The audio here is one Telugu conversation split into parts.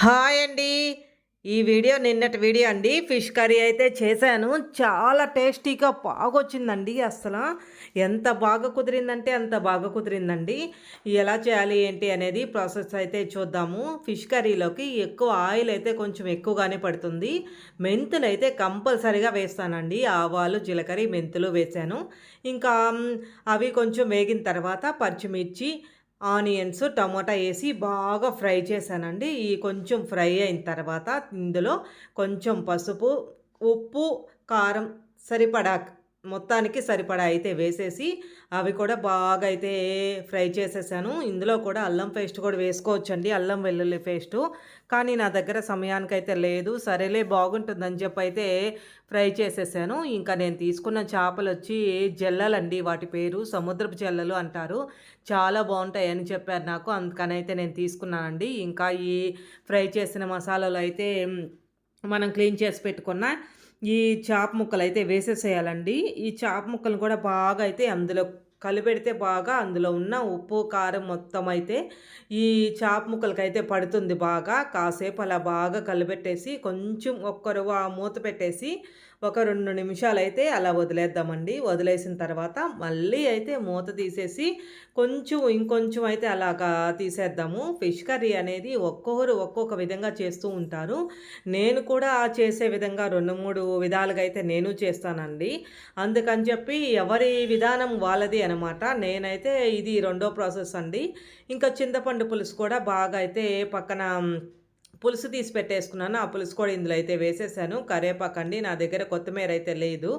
హాయ్ అండి. ఈ వీడియో నిన్నటి వీడియో అండి. ఫిష్ కర్రీ అయితే చేశాను. చాలా టేస్టీగా బాగా వచ్చిందండి అసలు ఎంత బాగా కుదిరిందంటే అంత బాగా కుదిరిందండి. ఎలా చేయాలి ఏంటి అనేది ప్రాసెస్ అయితే చూద్దాము. ఫిష్ కర్రీలోకి ఎక్కువ ఆయిల్ అయితే కొంచెం ఎక్కువగానే పడుతుంది. మెంతులు అయితే కంపల్సరీగా వేస్తానండి. ఆవాలు జీలకర్ర మెంతులు వేసాను ఇంకా అవి కొంచెం వేగిన తర్వాత పచ్చిమిర్చి ఆనియన్స్ టమోటా వేసి బాగా ఫ్రై చేశానండి. ఈ కొంచెం ఫ్రై అయిన తర్వాత ఇందులో కొంచెం పసుపు ఉప్పు కారం సరిపడా మొత్తానికి సరిపడా అయితే వేసేసి అవి కూడా బాగా అయితే ఫ్రై చేసేసాను. ఇందులో కూడా అల్లం పేస్ట్ కూడా వేసుకోవచ్చండి అల్లం వెల్లుల్లి పేస్టు. కానీ నా దగ్గర సమయానికైతే లేదు. సరేలే బాగుంటుందని చెప్పి అయితే ఫ్రై చేసేసాను. ఇంకా నేను తీసుకున్న చేపలు వచ్చి జల్లలండి వాటి పేరు సముద్రపు జల్లలు అంటారు. చాలా బాగుంటాయి అని చెప్పారు నాకు అందుకనైతే నేను తీసుకున్నానండి. ఇంకా ఈ ఫ్రై చేసిన మసాలాలు అయితే మనం క్లీన్ చేసి పెట్టుకున్న ఈ చాప ముక్కలు అయితే వేసేసేయాలండి. ఈ చాప ముక్కలు కూడా బాగా అయితే అందులో కలిపెడితే బాగా అందులో ఉన్న ఉప్పు కారం మొత్తం అయితే ఈ చాప ముక్కలకైతే పడుతుంది బాగా. కాసేపు అలా బాగా కలిపెట్టేసి కొంచెం ఒక్కరు మూత పెట్టేసి ఒక రెండు నిమిషాలు అయితే అలా వదిలేద్దామండి. వదిలేసిన తర్వాత మళ్ళీ అయితే మూత తీసేసి కొంచెం ఇంకొంచెం అయితే అలాగా తీసేద్దాము. ఫిష్ కర్రీ అనేది ఒక్కొక్కరు ఒక్కొక్క విధంగా చేస్తూ ఉంటారు. నేను కూడా చేసే విధంగా రెండు మూడు విధాలుగా అయితే నేను చేస్తానండి. అందుకని చెప్పి ఎవరి విధానం వాళ్ళది అనమాట నేనైతే ఇది రెండో ప్రాసెస్ అండి. ఇంకా చింతపండు పులుసు కూడా బాగా అయితే పక్కన పులుసు తీసి పెట్టేసుకున్నాను. ఆ పులుసు కూడా ఇందులో అయితే వేసేసాను. కరేపాకు అండి నా దగ్గర కొత్తిమీర అయితే లేదు.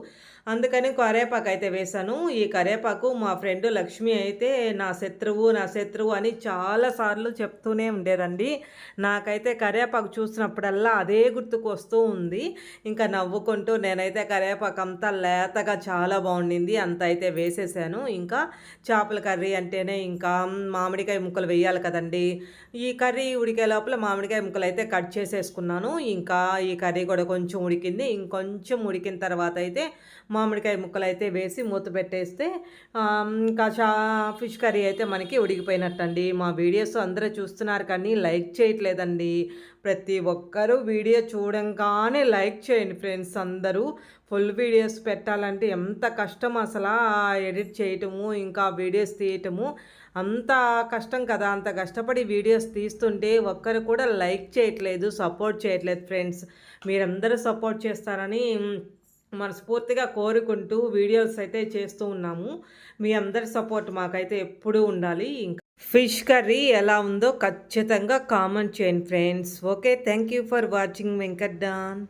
అందుకని కరేపాకు అయితే వేశాను ఈ కరేపాకు మా ఫ్రెండ్ లక్ష్మి అయితే నా శత్రువు నా శత్రువు అని చాలాసార్లు చెప్తూనే ఉండేదండి. నాకైతే కరేపాకు చూసినప్పుడల్లా అదే గుర్తుకు వస్తూ ఉంది. ఇంకా నవ్వుకుంటూ నేనైతే కరేపాకు అంతా లేతగా చాలా బాగుండింది. అంత అయితే వేసేసాను. ఇంకా చేపల కర్రీ అంటేనే ఇంకా మామిడికాయ ముక్కలు వేయాలి కదండి. ఈ కర్రీ ఉడికే లోపల మామిడికాయ ముక్కలు అయితే కట్ చేసేసుకున్నాను. ఇంకా ఈ కర్రీ కూడా కొంచెం ఉడికింది. ఇంకొంచెం ఉడికిన తర్వాత అయితే మామిడికాయ ముక్కలు అయితే వేసి మూత పెట్టేస్తే ఇంకా చా ఫిష్ కర్రీ అయితే మనకి ఉడికిపోయినట్టండి. మా వీడియోస్ అందరూ చూస్తున్నారు కానీ లైక్ చేయట్లేదండి. ప్రతి ఒక్కరూ వీడియో చూడంగానే లైక్ చేయండి ఫ్రెండ్స్ అందరూ. ఫుల్ వీడియోస్ పెట్టాలంటే ఎంత కష్టం అసలు ఎడిట్ చేయటము ఇంకా వీడియోస్ తీయటము. అంత కష్టం కదా అంత కష్టపడి వీడియోస్ తీస్తుంటే ఒక్కరు కూడా లైక్ చేయట్లేదు సపోర్ట్ చేయట్లేదు ఫ్రెండ్స్. మీరందరూ సపోర్ట్ చేస్తారని మనస్ఫూర్తిగా కోరుకుంటూ వీడియోస్ అయితే చేస్తూ ఉన్నాము. మీ అందరి సపోర్ట్ మాకైతే ఎప్పుడూ ఉండాలి. ఇంకా ఫిష్ కర్రీ ఎలా ఉందో ఖచ్చితంగా కామెంట్ చేయండి friends. Okay thank you for watching Venkat Don.